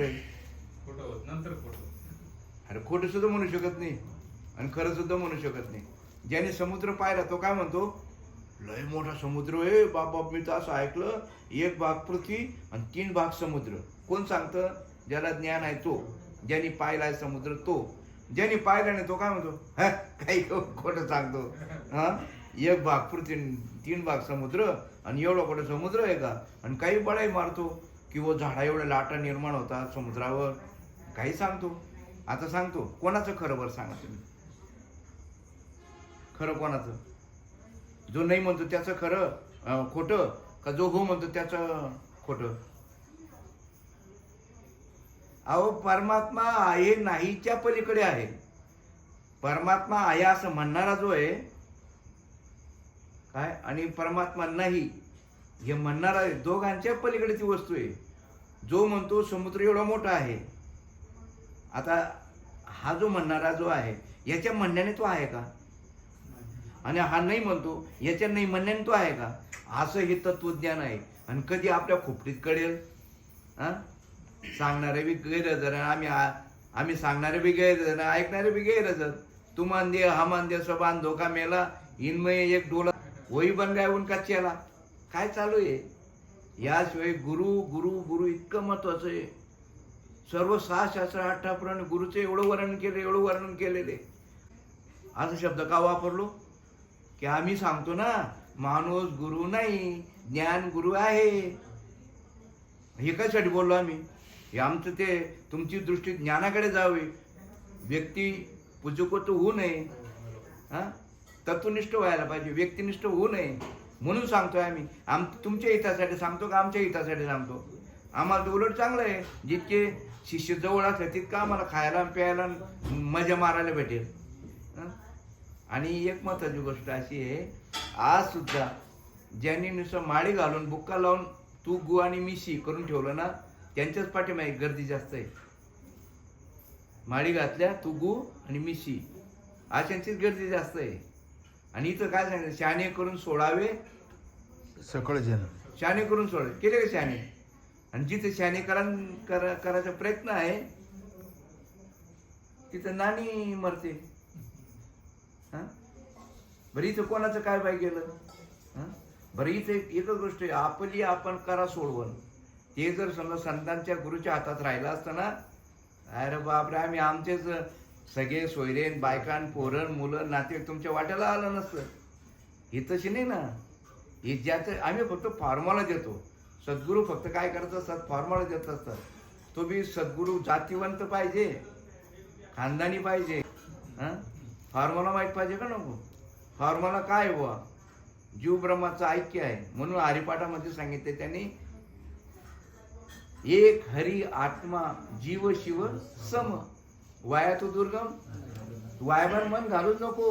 आहे खोटं नंतर खोटं अरे खोटं सुद्धा म्हणू शकत नाही आणि खरं सुद्धा म्हणू शकत नाही. ज्याने समुद्र पाहिला तो काय म्हणतो? लय मोठा समुद्र आहे. बाप बाप मी तर असं ऐकलं. एक भाग पृथ्वी आणि तीन भाग समुद्र. कोण सांगतं? ज्याला ज्ञान आहे तो. ज्यांनी पाहिलाय समुद्र तो. ज्यांनी पाहिला नाही तो काय म्हणतो? "हा, काही खोटं सांगतो. हा? एक भाग पृथ्वी तीन भाग समुद्र आणि एवढा कुठं समुद्र आहे का? आणि काही बळाई मारतो. किंवा झाडा एवढ्या लाटा निर्माण होतात समुद्रावर. काही सांगतो. आता सांगतो. कोणाचं खरं बरं सांगा तुम्ही? खरं कोणाचं? जो नाही म्हणतो त्याचं खरं खोटं का जो हो म्हणतो त्याचं खोटं? अहो परमात्मा आहे नाहीच्या पलीकडे आहे. परमात्मा आहे असं म्हणणारा जो आहे काय? आणि परमात्मा नाही. हे म्हणणारा आहे दोघांच्या पलीकडे ती वस्तू आहे. जो म्हणतो समुद्र एवढा मोठा आहे. आता हा जो म्हणणारा जो आहे याच्या म्हणण्याने तो आहे का? आणि हा नाही म्हणतो याच्या नाही म्हणण्याने तो आहे का? असं हे तत्वज्ञान आहे. आणि कधी आपल्या खोपटीत कळेल? हा? सांगणारे बी गैरहजर आणि आम्ही आम्ही सांगणारे बी गैरहजर ऐकणारे बी गैरहजर. तू मान दे हा मान दे सबान धोका मेला? इनमय एक डोला. वही बन गया का चेला? काय चालू आहे? याशिवाय गुरु गुरु गुरु इतकं महत्वाचं आहे. सर्व सहा शास्त्र अठरा पुराण गुरुचे एवढं वर्णन केले एवढं वर्णन केलेले. असं शब्द का वापरलो? की आम्ही सांगतो ना माणूस गुरु नाही ज्ञान गुरु आहे. हे कशासाठी बोललो आम्ही? हे आमचं ते तुमची दृष्टी ज्ञानाकडे जावी. व्यक्ती पूजकोत होऊ नये. हा? तत्वनिष्ठ व्हायला पाहिजे. व्यक्तिनिष्ठ होऊ नये. म्हणून सांगतोय आम्ही. आम तुमच्या हितासाठी सांगतो का आमच्या हितासाठी सांगतो? आम्हाला तर उलट चांगलं आहे. जितके शिष्य जवळ असले तितकं आम्हाला खायला प्यायला मजा मारायला भेटेल. आणि एक महत्वाची गोष्ट अशी आहे आज सुद्धा ज्यांनी नुसतं माळी घालून बुक्का लावून तू गु आणि मिशी करून ठेवलं ना त्यांच्याच पाठीमागे गर्दी जास्त आहे. माळी घातल्या तू गु आणि मिशी अशांचीच गर्दी जास्त आहे. आणि इथं काय सांगितलं? शहाणे करून सोडावे. सकळ जन. शहाणे करून सोड केले का शहाणे? आणि जिथे शहाणे करा करा- करायचा प्रयत्न आहे तिथं नाणी मरते. हा? बरं इथं कोणाचं काय बाय गेलं? हा? बरं इथे एकच गोष्ट आहे. आपली आपण करा सोडवण. ते जर समजा संतांच्या गुरुच्या हातात राहिलं असतं ना अरे बापरे आम्ही आमचेच सगळे सोयरेन बायकान पोरण मुलं नाते तुमच्या वाट्याला आलं नसतं. हे तशी नाही ना. हे ज्याचं आम्ही फक्त फॉर्मुला देतो. सद्गुरू फक्त काय करत असतात? फॉर्मुला देत असतात. तो बी सद्गुरू जातीवंत पाहिजे. खानदानी पाहिजे. हां? फॉर्मुला माहीत पाहिजे का नको? फॉर्मुला काय आहे बुवा? जीव ब्रह्माचं ऐक्य आहे. म्हणून हरिपाठामध्ये सांगितले त्यांनी एक हरी आत्मा जीव शिव सम. वाया तो दुर्गम? वायावर मन घालूच नको.